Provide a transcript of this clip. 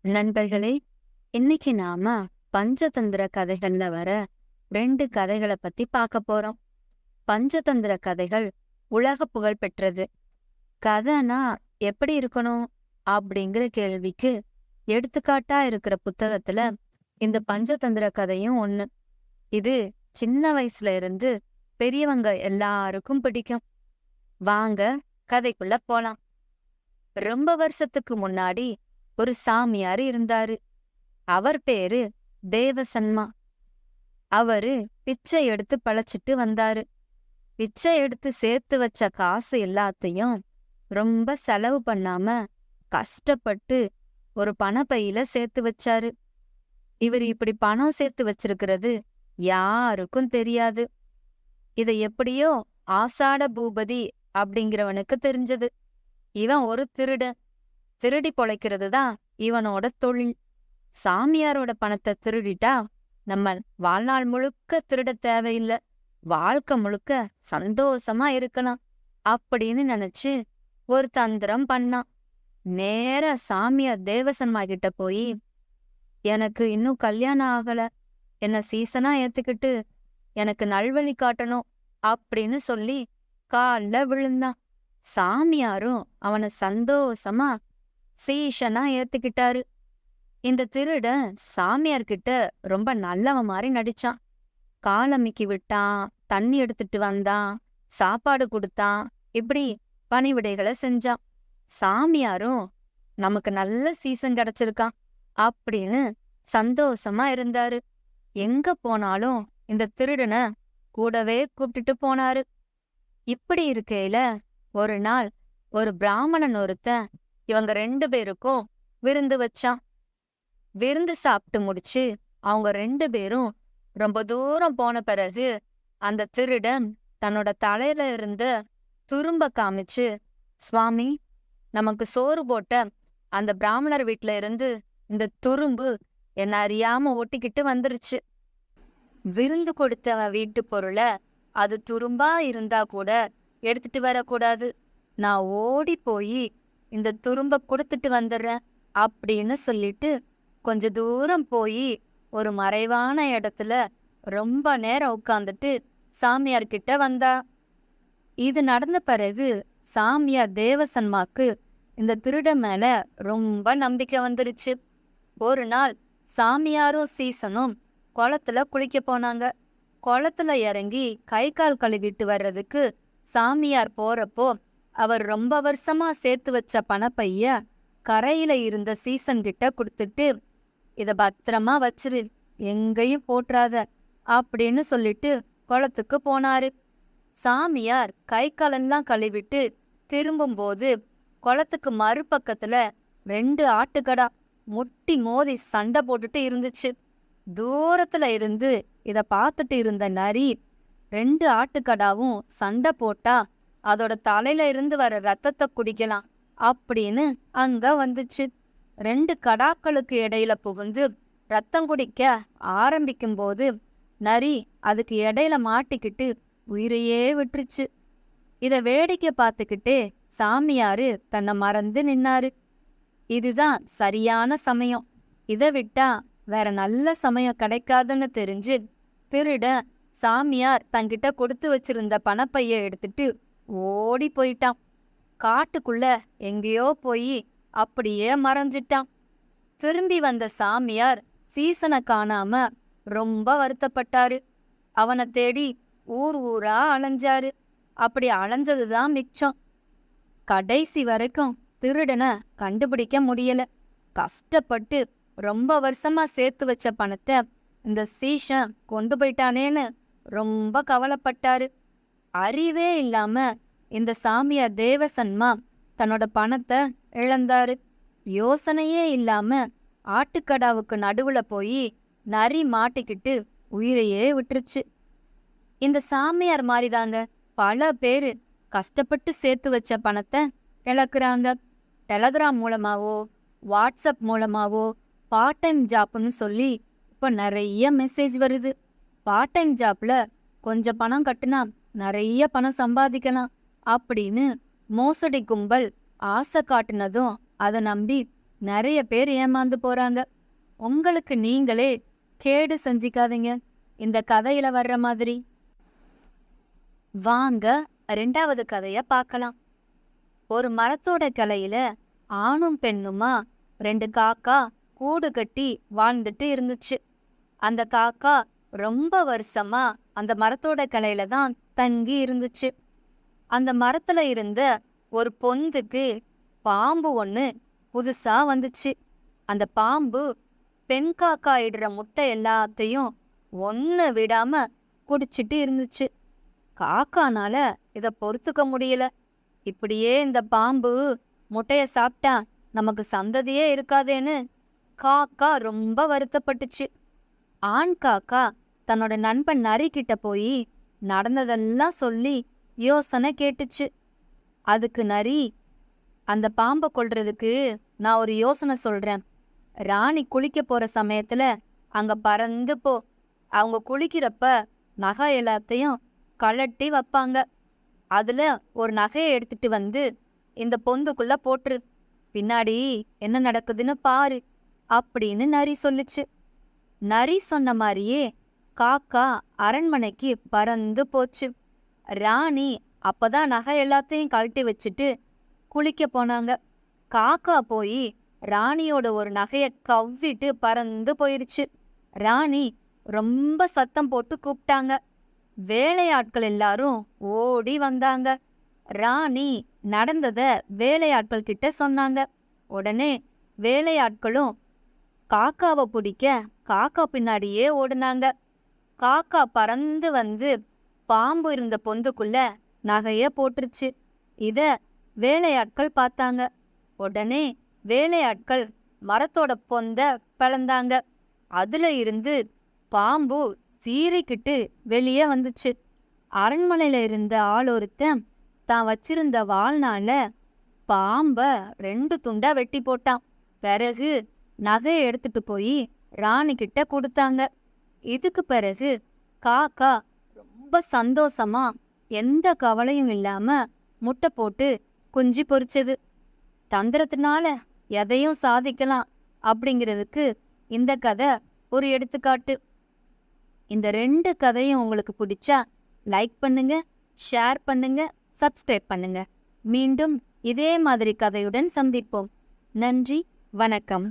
நண்பர்களே இன்னைக்கு நாம பஞ்சதந்திர கதைகள்ல வர ரெண்டு கதைகளை பத்தி பார்க்க போறோம். பஞ்சதந்திர கதைகள் உலக புகழ் பெற்றது. கதைனா எப்படி இருக்கணும் அப்படிங்கிற கேள்விக்கு எடுத்துக்காட்டா இருக்கிற புத்தகத்துல இந்த பஞ்சதந்திர கதையும் ஒண்ணு. இது சின்ன வயசுல இருந்து பெரியவங்க எல்லாருக்கும் பிடிக்கும். வாங்க கதைக்குள்ள போலாம். ரொம்ப வருஷத்துக்கு முன்னாடி ஒரு சாமியார் இருந்தாரு. அவர் பேரு தேவசன்மா. அவரு பிச்சை எடுத்து பழச்சிட்டு வந்தாரு. பிச்சை எடுத்து சேர்த்து வச்ச காசு எல்லாத்தையும் ரொம்ப செலவு பண்ணாம கஷ்டப்பட்டு ஒரு பணப்பையில சேர்த்து வச்சாரு. இவர் இப்படி பணம் சேர்த்து வச்சிருக்கிறது யாருக்கும் தெரியாது. இத எப்படியோ ஆசாட பூபதி அப்படிங்கிறவனுக்கு தெரிஞ்சது. இவன் ஒரு திருடன். திருடி பொழைக்கிறது தான் இவனோட தொழில். சாமியாரோட பணத்தை திருடிட்டா நம்ம வாழ்நாள் முழுக்க திருட தேவையில்லை. வாழ்க்கை முழுக்க சந்தோஷமா இருக்கலாம் அப்படின்னு நினைச்சு ஒரு தந்திரம் பண்ணான். நேர சாமியார் தேவசன்மா கிட்ட போய் எனக்கு இன்னும் கல்யாணம் ஆகல. என்ன சீசனா ஏத்துக்கிட்டு எனக்கு நல்வழி காட்டணும் அப்படின்னு சொல்லி கால்ல விழுந்தான். சாமியாரும் அவனை சந்தோஷமா சீஷனா ஏத்துக்கிட்டாரு. இந்த திருடன் சாமியார்கிட்ட ரொம்ப நல்லவன் மாதிரி நடிச்சான். காலமிக்கி விட்டான் தண்ணி எடுத்துட்டு வந்தான் சாப்பாடு கொடுத்தான் இப்படி பணிவிடைகளை செஞ்சான். சாமியாரும் நமக்கு நல்ல சீசன் கிடைச்சிருக்கான் அப்படின்னு சந்தோஷமா இருந்தாரு. எங்க போனாலும் இந்த திருடனை கூடவே கூப்பிட்டுட்டு போனாரு. இப்படி இருக்கையில ஒரு நாள் ஒரு பிராமணன் ஒருத்தன் இவங்க ரெண்டு பேருக்கும் விருந்து வச்சான் விருந்து சாப்பிட்டு முடிச்சு அவங்க ரெண்டு பேரும் ரொம்ப தூரம் போன பிறகு அந்த திருடன் தன்னோட தலையில இருந்த துரும்ப காமிச்சு சுவாமி நமக்கு சோறு போட்ட அந்த பிராமணர் வீட்ல இருந்து இந்த துரும்பு என்ன அறியாம ஒட்டிக்கிட்டு வந்துருச்சு. விருந்து கொடுத்த வீட்டு பொருளை அது துரும்பா இருந்தா கூட எடுத்துட்டு வரக்கூடாது. நான் ஓடி போய் இந்த துரும்ப கொடுத்துட்டு வந்துடுறேன் அப்படின்னு சொல்லிட்டு கொஞ்ச தூரம் போய் ஒரு மறைவான இடத்துல ரொம்ப நேரம் உட்காந்துட்டு சாமியார்கிட்ட வந்தா. இது நடந்த பிறகு சாமியார் தேவசன்மாக்கு இந்த திருட மேல ரொம்ப நம்பிக்கை வந்துருச்சு. ஒரு நாள் சாமியாரும் சீசனும் குளத்துல குளிக்க போனாங்க. குளத்துல இறங்கி கை கால் கழுவிட்டு வர்றதுக்கு சாமியார் போறப்போ அவர் ரொம்ப வருஷமா சேர்த்து வச்ச பணப்பைய கரையில இருந்த சீசன் கிட்ட கொடுத்துட்டு இத பத்திரமா வச்சிரு எங்கேயும் போட்டுறாத அப்படின்னு சொல்லிட்டு குளத்துக்கு போனாரு. சாமியார் கை காலெல்லாம் கழுவிட்டு திரும்பும்போது குளத்துக்கு மறுபக்கத்துல ரெண்டு ஆட்டுக்கடா முட்டி மோதி சண்டை போட்டுட்டு இருந்துச்சு. தூரத்துல இருந்து இத பார்த்துட்டு இருந்த நரி ரெண்டு ஆட்டுக்கடாவும் சண்டை போட்டா அதோட தலையில இருந்து வர ரத்தத்தை குடிக்கலாம் அப்படின்னு அங்க வந்துச்சு. ரெண்டு கடாக்களுக்கு இடையில புகுந்து ரத்தம் குடிக்க ஆரம்பிக்கும் போது நரி அதுக்கு இடையில மாட்டிக்கிட்டு உயிரையே விட்டுருச்சு. இத வேடிக்கை பார்த்துக்கிட்டே சாமியாரு தன்னை மறந்து நின்னாரு. இதுதான் சரியான சமயம். இதை விட்டா வேற நல்ல சமயம் கிடைக்காதுன்னு தெரிஞ்சு திருட சாமியார் தங்கிட்ட கொடுத்து வச்சிருந்த பணப்பைய எடுத்துட்டு ஓடி போயிட்டான். காட்டுக்குள்ள எங்கேயோ போய் அப்படியே மறைஞ்சிட்டான். திரும்பி வந்த சாமியார் சீசனை காணாம ரொம்ப வருத்தப்பட்டாரு. அவனை தேடி ஊர் ஊரா அலைஞ்சாரு. அப்படி அலைஞ்சதுதான் மிச்சம். கடைசி வரைக்கும் திருடனை கண்டுபிடிக்க முடியல. கஷ்டப்பட்டு ரொம்ப வருஷமா சேர்த்து வச்ச பணத்தை இந்த சீஷன் கொண்டு போயிட்டானேன்னு ரொம்ப கவலைப்பட்டாரு. அறிவே இல்லாம இந்த சாமியார் தேவசன்மா தன்னோட பணத்தை இழந்தாரு. யோசனையே இல்லாம ஆட்டுக்கடாவுக்கு நடுவுல போய் நரி மாட்டிக்கிட்டு உயிரையே விட்டுருச்சு. இந்த சாமியார் மாதிரிதாங்க பல பேரு கஷ்டப்பட்டு சேர்த்து வச்ச பணத்தை இழக்குறாங்க. டெலகிராம் மூலமாவோ வாட்ஸ்அப் மூலமாவோ பார்ட் டைம் ஜாப்னு சொல்லி இப்போ நிறைய மெசேஜ் வருது. பார்ட் டைம் ஜாப்ல கொஞ்சம் பணம் கட்டினா நிறைய பணம் சம்பாதிக்கலாம். அப்படின்னு மோசடி கும்பல் ஆசை காட்டுனதும் அதை நம்பி நிறைய பேர் ஏமாந்து போறாங்க. உங்களுக்கு நீங்களே கேடு செஞ்சிக்காதீங்க. இந்த கதையில வர்ற மாதிரி. வாங்க ரெண்டாவது கதைய பார்க்கலாம். ஒரு மரத்தோட கிளையில ஆணும் பெண்ணுமா ரெண்டு காக்கா கூடு கட்டி வாழ்ந்துட்டு இருந்துச்சு. அந்த காக்கா ரொம்ப வருஷமா அந்த மரத்தோட கிளையில தான் தங்கி இருந்துச்சு. அந்த மரத்துல இருந்த ஒரு பொந்துக்கு பாம்பு ஒன்று புதுசா வந்துச்சு. அந்த பாம்பு பெண் காக்கா இடுற முட்டை எல்லாத்தையும் ஒண்ணு விடாம குடிச்சிட்டு இருந்துச்சு. காக்கானால இத பொறுத்துக்க முடியல. இப்படியே இந்த பாம்பு முட்டைய சாப்பிட்டா நமக்கு சந்ததியே இருக்காதேன்னு காக்கா ரொம்ப வருத்தப்பட்டுச்சு. ஆண் காக்கா தன்னோட நண்பன் நரிக்கிட்ட போய் நடந்ததெல்லாம் சொல்லி யோசனை கேட்டுச்சு. அதுக்கு நரி அந்த பாம்பை கொல்றதுக்கு நான் ஒரு யோசனை சொல்றேன். ராணி குளிக்க போற சமயத்துல அங்க பறந்து போ. அவங்க குளிக்கிறப்ப நகை எல்லாத்தையும் கழட்டி வைப்பாங்க. அதுல ஒரு நகையை எடுத்துட்டு வந்து இந்த பொந்துக்குள்ள போட்டுரு. பின்னாடி என்ன நடக்குதுன்னு பாரு அப்படின்னு நரி சொல்லுச்சு. நரி சொன்ன மாதிரியே காக்கா அரண்மனைக்கு பறந்து போச்சு. ராணி அப்பதான் நகை எல்லாத்தையும் கழட்டி வச்சுட்டு குளிக்க போனாங்க. காக்கா போய் ராணியோட ஒரு நகைய கவ்விட்டு பறந்து போயிருச்சு. ராணி ரொம்ப சத்தம் போட்டு கூப்பிட்டாங்க வேலையாட்கள் எல்லாரும் ஓடி வந்தாங்க. ராணி நடந்தத வேலையாட்கள் கிட்ட சொன்னாங்க. உடனே வேலையாட்களும் காக்காவை பிடிக்க காக்கா பின்னாடியே ஓடுனாங்க. காக்கா பறந்து வந்து பாம்பு இருந்த பொந்துக்குள்ள நகைய போட்டுருச்சு. இத வேலையாட்கள் பார்த்தாங்க. உடனே வேலையாட்கள் மரத்தோட பொந்த பிளந்தாங்க. அதுல இருந்து பாம்பு சீறிக்கிட்டு வெளியே வந்துச்சு. அரண்மனையில இருந்த ஆள் ஒருத்தன் தான் வச்சிருந்த வாழ்நாள பாம்ப ரெண்டு துண்டா வெட்டி போட்டான். பிறகு நகையை எடுத்துட்டு போய் ராணி கிட்ட கொடுத்தாங்க. இதுக்கு பிறகு காக்கா ரொம்ப சந்தோஷமா எந்த கவலையும் இல்லாம முட்டை போட்டு குஞ்சு பொறிச்சது தந்திரத்தினால எதையும் சாதிக்கலாம் அப்படிங்கிறதுக்கு இந்த கதை ஒரு எடுத்துக்காட்டு. இந்த ரெண்டு கதையும் உங்களுக்கு பிடிச்சா லைக் பண்ணுங்க ஷேர் பண்ணுங்க சப்ஸ்கிரைப் பண்ணுங்க. மீண்டும் இதே மாதிரி கதையுடன் சந்திப்போம். நன்றி வணக்கம்.